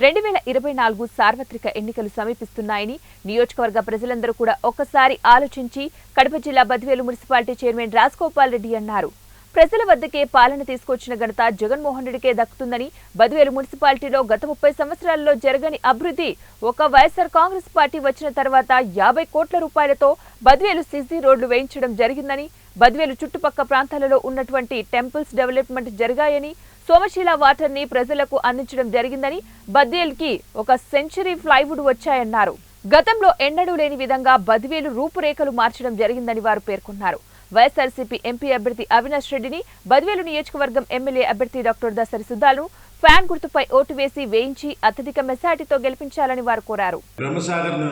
రెండు వేల ఇరవై నాలుగు సార్వత్రిక ఎన్నికలు సమీపిస్తున్నాయని నియోజకవర్గ ప్రజలందరూ కూడా ఒక్కసారి ఆలోచించి కడప జిల్లా బద్వేలు మున్సిపాలిటీ చైర్మన్ రాజగోపాల్ రెడ్డి అన్నారు. ప్రజల వద్దకే పాలన తీసుకొచ్చిన ఘనత జగన్మోహన్ రెడ్డికే దక్కుతుందని బద్వేలు మున్సిపాలిటీలో గత ముప్పై సంవత్సరాల్లో జరగని అభివృద్ధి ఒక వైఎస్ఆర్ కాంగ్రెస్ పార్టీ వచ్చిన తర్వాత యాభై కోట్ల రూపాయలతో బద్వేలు సిసి రోడ్లు వేయించడం జరిగిందని బద్వేలు చుట్టుపక్క ప్రాంతాలలో ఉన్నటువంటి టెంపుల్స్ డెవలప్మెంట్ జరిగాయని సోమశీల వాటర్ని ప్రజలకు అందించడం జరిగిందని బద్వేల్కి ఒక సెంచరీ ఫ్లైవుడ్ వచ్చాయన్నారు. గతంలో ఎన్నడూ లేని విధంగా బద్వేలు రూపురేఖలు మార్చడం జరిగిందని వారు పేర్కొన్నారు. వైఎస్ఆర్సీపీ ఎంపీ అభ్యర్థి అవినాష్ రెడ్డిని బద్వేలు నియోజకవర్గం ఎమ్మెల్యే అభ్యర్థి డాక్టర్ దసరి సుధాలను ఫ్యాన్ గుర్తుపై ఓటు వేసి వేయించి అత్యధిక మెజార్టీతో గెలిపించాలని వారు కోరారు. బ్రహ్మసాగర్ను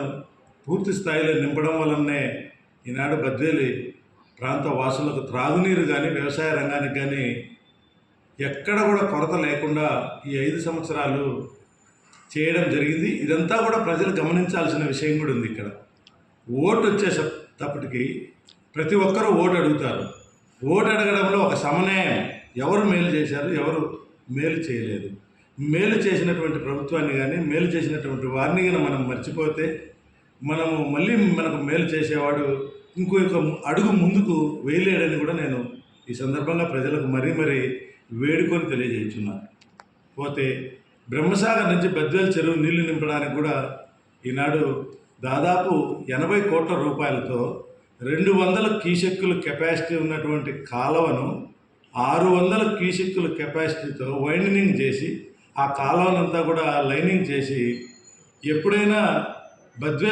పూర్తి స్థాయిలో నింపడం వలనే ఈనాడు బద్వేలి ప్రాంత వాసులకు త్రాగునీరు కానీ వ్యవసాయ రంగానికి కానీ ఎక్కడ కూడా కొరత లేకుండా ఈ ఐదు సంవత్సరాలు చేయడం జరిగింది. ఇదంతా కూడా ప్రజలు గమనించాల్సిన విషయం కూడా ఉంది ఇక్కడ. ఓటు వచ్చేటప్పటికి ప్రతి ఒక్కరూ ఓటు అడుగుతారు. ఓటు అడగడంలో ఒక సమన్వయం ఎవరు మేలు చేశారు ఎవరు మేలు చేయలేదు. మేలు చేసినటువంటి ప్రభుత్వాన్ని కానీ మేలు చేసినటువంటి వారిని కానీ మనం మర్చిపోతే మనము మళ్ళీ మనకు మేలు చేసేవాడు ఇంకొక అడుగు ముందుకు వేయలేడని కూడా నేను ఈ సందర్భంగా ప్రజలకు మరీ మరీ వేడుకొని తెలియజేస్తున్నాను పోతే బ్రహ్మసాగర్ నుంచి బద్వేల్ చెరువు నీళ్ళు నింపడానికి కూడా ఈనాడు దాదాపు ఎనభై కోట్ల రూపాయలతో రెండు వందల క్యూసెక్కుల కెపాసిటీ ఉన్నటువంటి కాలువను ఆరు వందల క్యూసెక్కుల కెపాసిటీతో వైండనింగ్ చేసి ఆ కాలువనంతా కూడా లైనింగ్ చేసి ఎప్పుడైనా బద్వే